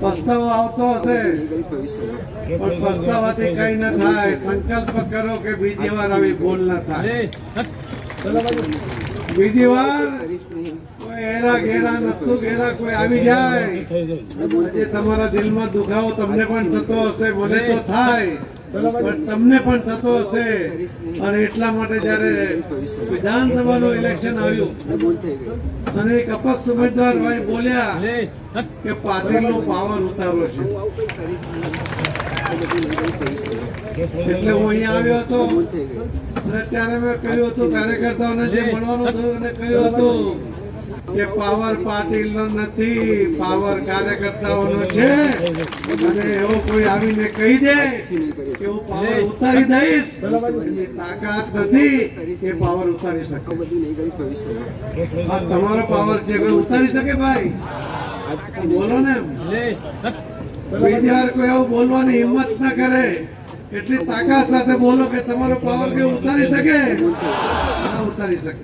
પસ્તાવો આવતો હશે. પણ પસ્તાવાથી કઈ ના થાય. સંકલ્પ કરો કે બીજી વાર આવી ભૂલ ના થાય. બીજી વાર કોઈ એરા ઘેરા નતું ઘેરા કોઈ આવી જાય. તમારા દિલમાં દુખાવો તમને પણ થતો હશે, મને તો થાય. તમને પણ થતો હશે. અને એટલા માટે જયારે વિધાનસભાનું ઇલેક્શન આવ્યું, અને એક અપક્ષ ઉમેદવાર ભાઈ બોલ્યા કે પાટીલનો પાવર ઉતારો છે. એટલે હું અહીંયા આવ્યો હતો, અને ત્યારે મેં કહ્યું હતું, કાર્યકર્તાઓને જે મળવાનું થયું અને કહ્યું હતું કે પાવર પાટીલનો નથી પાવર કાર્યકર્તાઓનો છે. અને એવો કોઈ આવીને કહી દે કે હું પાવર ઉતારી દઈશ. એની તાકાત નથી કે પાવર ઉતારી શકે. તમારો પાવર છે કોઈ ઉતારી શકે ભાઈ? બોલો ને બીજી વાર કોઈ એવું બોલવાની હિંમત ના કરે. એટલી તાકાત સાથે બોલો કે તમારો પાવર કે ઉતારી શકે? ના ઉતારી શકે.